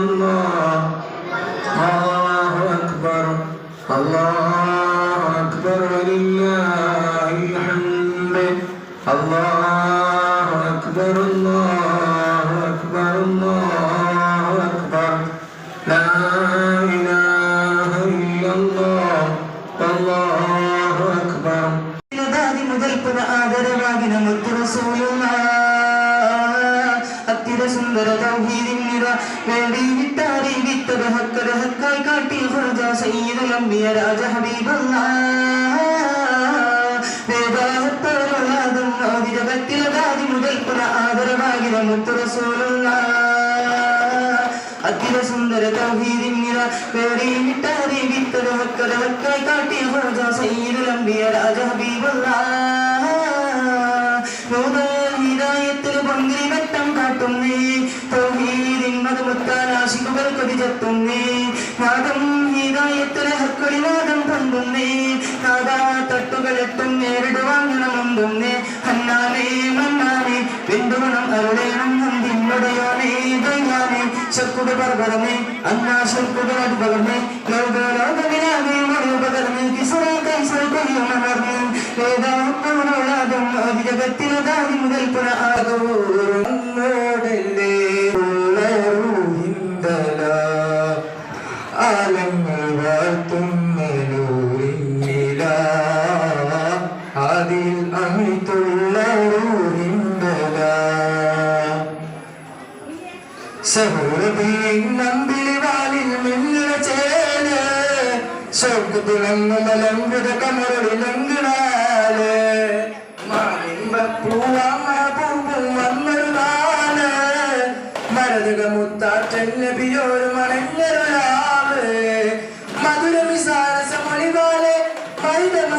الله الله أكبر الله أكبر ولله الحمد الله أكبر الله أكبر الله أكبر لا إله إلا الله الله أكبر ാദി മുതൽപ്പുക ആദരവാകിന മുത്തുറസൂലുള്ള അത്തിര സുന്ദര തൗഹീദിന്നിറ സയ്യിദുൽ അംബിയ രാജ ഹബീബുള്ള വേദാഹത്തോളം ആദി ജഗത്തിലതാദി മുതൽപ്പുക ആദരവാകിന മുത്തുറസൂലുള്ള അഖില സുന്ദര തൗഹീദിന്നിറ വേടി വിട്ടാരി വിത്തര ഹക്കര ഹക്കായി കാട്ടി ഹുർജ സയ്യിദുൽ അംബിയ രാജ ഹബീബുള്ള ഹിദായത്തിൽ പങ്കിരി വെട്ടം കാട്ടുന്നേ തൗഹീദിൻ മതമുത്താൻ ആശിക്കുകൾ കൊതിചെത്തുന്നേ നാദം ഹിദായത്തിലെ ഹക്കളി നാദം പൊന്തുന്നേ. നാദാ തട്ടുകൾ എത്തും നേരിടുവാങ്ങണമെന്തുന്നേ ഹന്നാനേ മന്നാനേ ബിന്ദുഗുണം അരുളേണം നന്ദിന്നുടയോനേ ദയ്യാനേ ശക്കുട് പർവതമേ അന്നാ ശക്കുട് പകർന്നേ ലോകലോകവിനാമേ മഴ പകർന്നേ കിസറ കൈസർ കൊയ്യുമർന്ന് വേദാത്മനോടാദം ജഗത്തിലതാതി മുതൽ പുന അങ്ങോടല്ലേ സഹോദരിയും നമ്പിളിവാലിൽ മിന്നുന്ന ചേൽ സ്വർഗത്തിളങ്ങു മലങ്കുത കമറിളങ്കിണാൽ മരതകമുത്താറ്റോര് മണഞ്ഞൊരാൾ മധുരമിസാരസമൊളിവാലെ മൈതമ